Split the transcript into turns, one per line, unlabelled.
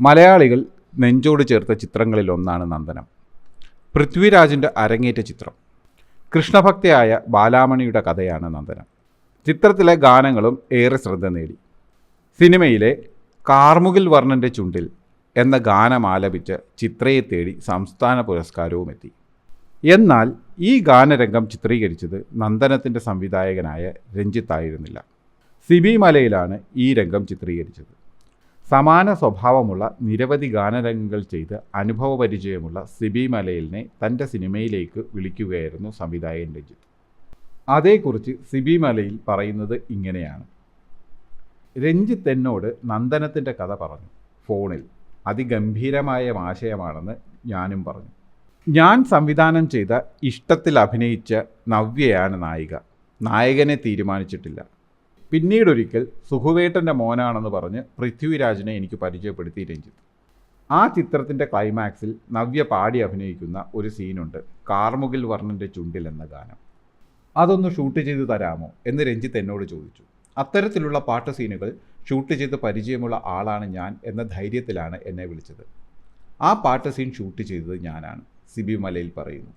മലയാളികൾ നെഞ്ചോട് ചേർത്ത ചിത്രങ്ങളിൽ ഒന്നാണ് നന്ദനം. പൃഥ്വിരാജിന്റെ അരങ്ങേറ്റ ചിത്രം. കൃഷ്ണഭക്തയായ ബാലാമണിയുടെ കഥയാണ് നന്ദനം. ചിത്രത്തിലെ ഗാനങ്ങളും ഏറെ ശ്രദ്ധ നേടി. സിനിമയിലെ കാർമുകിൽ വർണന്റെ ചുണ്ടിൽ എന്ന ഗാനം ആലപിച്ച് ചിത്രയെ തേടി സംസ്ഥാന പുരസ്കാരവും എത്തി. എന്നാൽ ഈ ഗാനരംഗം ചിത്രീകരിച്ചത് നന്ദനത്തിന്റെ സംവിധായകനായ രഞ്ജിത്തായിരുന്നില്ല. സിബി മലയിലാണ് ഈ രംഗം ചിത്രീകരിച്ചത്. സമാന സ്വഭാവമുള്ള നിരവധി ഗാനരംഗങ്ങൾ ചെയ്ത് അനുഭവ പരിചയമുള്ള സിബി മലയിലിനെ തന്റെ സിനിമയിലേക്ക് വിളിക്കുകയായിരുന്നു സംവിധായകൻ രഞ്ജിത്ത്. അതേക്കുറിച്ച് സിബി മലയിൽ പറയുന്നത് ഇങ്ങനെയാണ്. രഞ്ജിത്ത് എന്നോട് നന്ദനത്തിന്റെ കഥ പറഞ്ഞു. ഫോണിൽ. അതിഗംഭീരമായ ആശയമാണെന്ന് ഞാനും പറഞ്ഞു. ഞാൻ സംവിധാനം ചെയ്ത ഇഷ്ടത്തിൽ അഭിനയിച്ച നവ്യയാണ് നായിക. നായകനെ തീരുമാനിച്ചിട്ടില്ല. പിന്നീടൊരിക്കൽ സുഖുവേട്ടന്റെ മോനാണെന്ന് പറഞ്ഞ് പൃഥ്വിരാജിനെ എനിക്ക് പരിചയപ്പെടുത്തി രഞ്ജിത്ത് ആ ചിത്രത്തിന്റെ ക്ലൈമാക്സിൽ നവ്യ പാടി അഭിനയിക്കുന്ന ഒരു സീനുണ്ട് കാർമുകിൽ വർണന്റെ ചുണ്ടിൽ എന്ന ഗാനം. അതൊന്ന് ഷൂട്ട് ചെയ്ത് തരാമോ എന്ന് രഞ്ജിത്ത് എന്നോട് ചോദിച്ചു. അത്തരത്തിലുള്ള പാട്ട് സീനുകൾ ഷൂട്ട് ചെയ്ത് പരിചയമുള്ള ആളാണ് ഞാൻ എന്ന ധൈര്യത്തിലാണ് എന്നെ വിളിച്ചത്. ആ പാട്ട് സീൻ ഷൂട്ട് ചെയ്തത് ഞാനാണ് സിബി മലയിൽ പറയുന്നു.